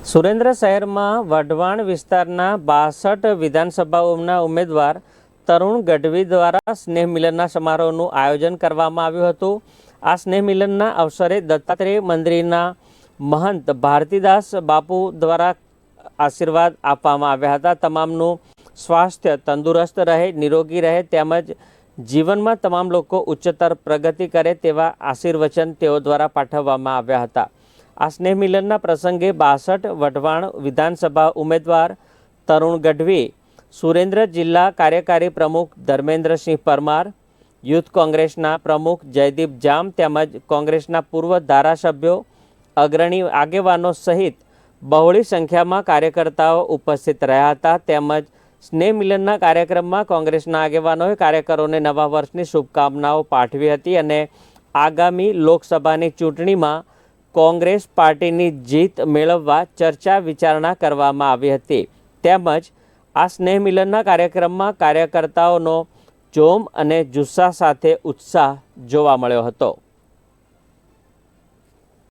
સુરેન્દ્ર શહેરમાં વઢવાણ વિસ્તારના બાસઠ વિધાનસભાઓના ઉમેદવાર તરુણ ગઢવી દ્વારા સ્નેહ મિલનના સમારોહનું આયોજન કરવામાં આવ્યું હતું. આ સ્નેહ મિલનના અવસરે દત્તાત્રેય મંદિરના મહંત ભારતીદાસ બાપુ દ્વારા આશીર્વાદ આપવામાં આવ્યા હતા. તમામનું સ્વાસ્થ્ય તંદુરસ્ત રહે, નિરોગી રહે, તેમજ જીવનમાં તમામ લોકો ઉચ્ચતર પ્રગતિ કરે તેવા આશીર્વચન તેઓ દ્વારા પાઠવવામાં આવ્યા હતા. આ સ્નેહ મિલનના પ્રસંગે બાસઠ વઢવાણ વિધાનસભા ઉમેદવાર તરુણ ગઢવી, સુરેન્દ્ર જિલ્લા કાર્યકારી પ્રમુખ ધર્મેન્દ્રસિંહ પરમાર, યુથ કોંગ્રેસના પ્રમુખ જયદીપ જામ તેમજ કોંગ્રેસના પૂર્વ ધારાસભ્યો અગ્રણી આગેવાનો સહિત બહોળી સંખ્યામાં કાર્યકર્તાઓ ઉપસ્થિત રહ્યા હતા તેમજ સ્નેહ મિલનના કાર્યક્રમમાં કોંગ્રેસના આગેવાનોએ કાર્યકરોને નવા વર્ષની શુભકામનાઓ પાઠવી હતી અને આગામી લોકસભાની ચૂંટણીમાં કોંગ્રેસ પાર્ટીની જીત મેળવવા ચર્ચા વિચારણા કરવામાં આવી હતી. તેમજ આ સ્નેહ મિલનના કાર્યક્રમમાં કાર્યકર્તાઓનો જોમ અને જુસ્સા સાથે ઉત્સાહ જોવા મળ્યો હતો.